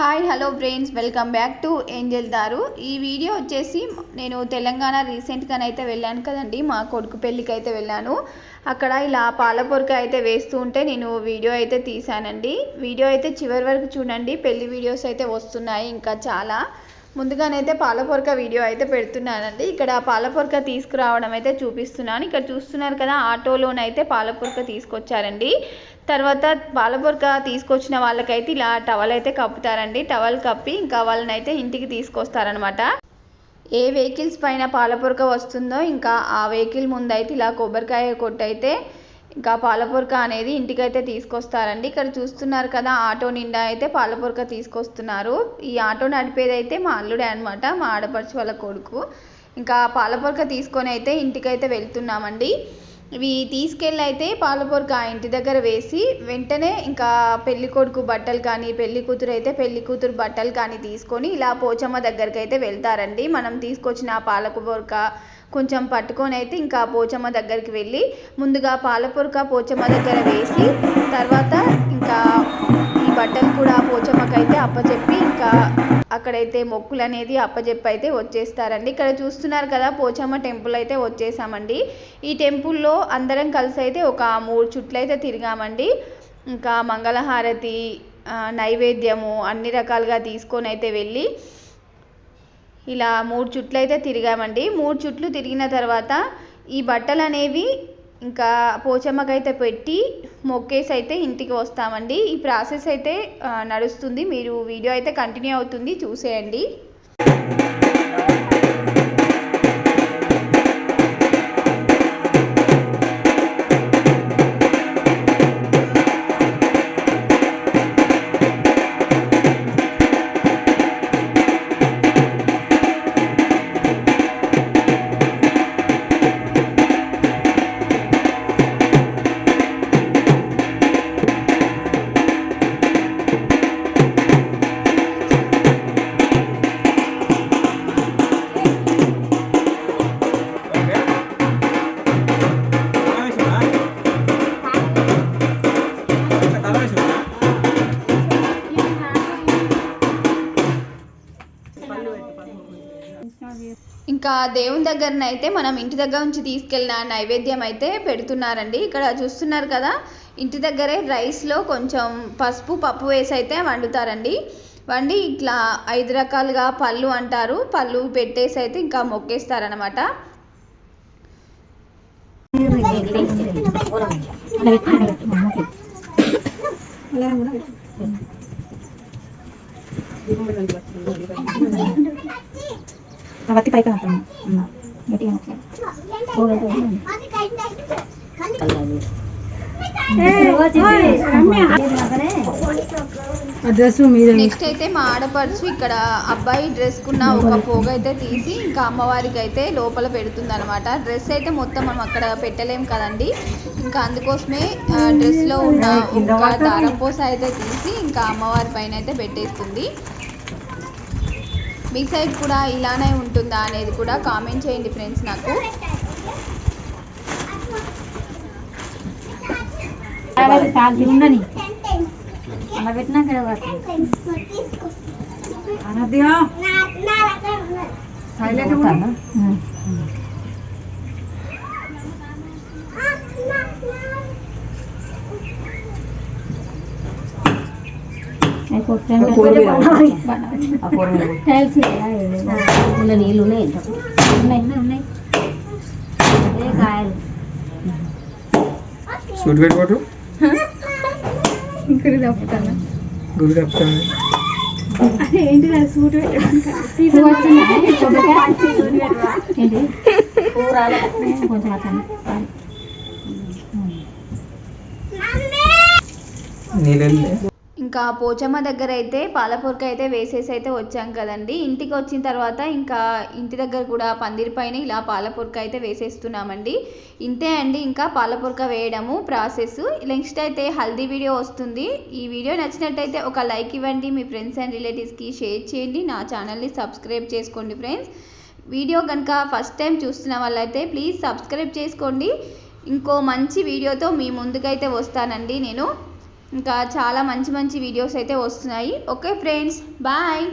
Hi hello brains welcome back to angel దారు ఈ video వచ్చేసి నేను తెలంగాణ రీసెంట్గానైతే వెళ్ళాను కదండి. మా కొడుకు పెళ్ళికి అయితే వెళ్ళాను. అక్కడ ఇలా పాలపొరక అయితే వేస్తూ ఉంటే నేను వీడియో అయితే తీశానండి. వీడియో అయితే చివరి వరకు చూడండి. పెళ్ళి వీడియోస్ అయితే వస్తున్నాయి ఇంకా చాలా. ముందుగానైతే పాలపొరక వీడియో అయితే పెడుతున్నానండి. ఇక్కడ పాలపొరక తీసుకురావడం అయితే చూపిస్తున్నాను. ఇక్కడ చూస్తున్నారు కదా ఆటోలోనైతే పాలపొరక తీసుకొచ్చారండి. తర్వాత పాలపొరక తీసుకొచ్చిన వాళ్ళకైతే ఇలా టవల్ అయితే కప్పుతారండి. టవల్ కప్పి ఇంకా వాళ్ళని అయితే ఇంటికి తీసుకొస్తారనమాట. ఏ వెహికల్స్ పైన పాలపొరక వస్తుందో ఇంకా ఆ వెహికల్ ముందైతే ఇలా కొబ్బరికాయ కొట్టయితే ఇంకా పాలపొరక అనేది ఇంటికైతే తీసుకొస్తారండి. ఇక్కడ చూస్తున్నారు కదా ఆటో నిండా అయితే పాలపొరక తీసుకొస్తున్నారు. ఈ ఆటో నడిపేది అయితే మా అల్లుడే అనమాట మా ఆడపడుచు వాళ్ళ కొడుకు. ఇంకా పాలపొరక తీసుకొని అయితే ఇంటికైతే వెళ్తున్నామండి. ఇవి తీసుకెళ్ళి అయితే పాలపొరక ఇంటి దగ్గర వేసి వెంటనే ఇంకా పెళ్ళి కొడుకు బట్టలు కానీ పెళ్ళి కూతురు అయితే పెళ్ళి కూతురు బట్టలు కానీ తీసుకొని ఇలా పోచమ్మ దగ్గరికి అయితే వెళ్తారండి. మనం తీసుకొచ్చిన ఆ పాలపొరక కొంచెం పట్టుకొని అయితే ఇంకా పోచమ్మ దగ్గరికి వెళ్ళి ముందుగా పాలపురక పోచమ్మ దగ్గర వేసి తర్వాత ఇంకా బట్టలు కూడా పోచమ్మకైతే అప్పచెప్పి ఇంకా అక్కడైతే మొక్కులు అనేది అప్పచెప్పి అయితే వచ్చేస్తారండి. ఇక్కడ చూస్తున్నారు కదా పోచమ్మ టెంపుల్ అయితే వచ్చేసామండి. ఈ టెంపుల్లో అందరం కలిసి అయితే ఒక మూడు చుట్లు అయితే తిరిగామండి. ఇంకా మంగళహారతి నైవేద్యము అన్ని రకాలుగా తీసుకొని అయితే వెళ్ళి ఇలా మూడు చుట్లు అయితే తిరిగామండి. మూడు చుట్లు తిరిగిన తర్వాత ఈ బట్టలు అనేవి ఇంకా పోచమ్మకైతే పెట్టి మొక్కేసి అయితే ఇంటికి వస్తామండి. ఈ ప్రాసెస్ అయితే నడుస్తుంది. మీరు వీడియో అయితే కంటిన్యూ అవుతుంది. చూసేయండి. ఇంకా దేవుని దగ్గరనైతే మనం ఇంటి దగ్గర నుంచి తీసుకెళ్ళిన నైవేద్యం అయితే పెడుతున్నారండి. ఇక్కడ చూస్తున్నారు కదా ఇంటి దగ్గరే రైస్లో కొంచెం పసుపు పప్పు వేసి అయితే వండుతారండి. వండి ఇట్లా ఐదు రకాలుగా పళ్ళు అంటారు. పళ్ళు పెట్టేసి అయితే ఇంకా మొక్కేస్తారనమాట అవత్తి పైకి గట్టిగా డ్రెస్ నెక్స్ట్ అయితే మా ఆడపడుచు ఇక్కడ అబ్బాయి డ్రెస్ కున్న ఒక పోగ అయితే తీసి ఇంకా అమ్మవారికి అయితే లోపల పెడుతుంది అనమాట డ్రెస్ అయితే మొత్తం మనం అక్కడ పెట్టలేం కదండి. ఇంకా అందుకోసమే డ్రెస్లో ఉన్న ఒక దారం పోస అయితే తీసి ఇంకా అమ్మవారి పైన అయితే పెట్టేస్తుంది. మీ సైడ్ కూడా ఇలానే ఉంటుందా అనేది కూడా కామెంట్ చేయండి ఫ్రెండ్స్ నాకు. ఉండని సైలెంట్ నీళ్ళు ఉన్నాయి ఉన్నాయి కాయలు సూట్ పెట్టుకోటు ఇక్కడ తప్పుతాను గురి తప్పుతాను ఏంటి సూట్ అతను నీళ్ళే ఇంకా పోచమ్మ దగ్గర అయితే పాలపూరక అయితే వేసేసి అయితే వచ్చాం కదండి. ఇంటికి వచ్చిన తర్వాత ఇంకా ఇంటి దగ్గర కూడా పందిరి పైన ఇలా పాలపూరక అయితే వేసేస్తున్నామండి. ఇంతే అండి ఇంకా పాలపూరక వేయడము ప్రాసెస్. నెక్స్ట్ అయితే హల్దీ వీడియో వస్తుంది. ఈ వీడియో నచ్చినట్టయితే ఒక లైక్ ఇవ్వండి. మీ ఫ్రెండ్స్ అండ్ రిలేటివ్స్కి షేర్ చేయండి. నా ఛానల్ని సబ్స్క్రైబ్ చేసుకోండి ఫ్రెండ్స్. వీడియో కనుక ఫస్ట్ టైం చూస్తున్న వాళ్ళైతే ప్లీజ్ సబ్స్క్రైబ్ చేసుకోండి. ఇంకో మంచి వీడియోతో మీ ముందుకైతే వస్తానండి నేను. ఇంకా చాలా మంచి మంచి వీడియోస్ అయితే వస్తున్నాయి. Okay friends bye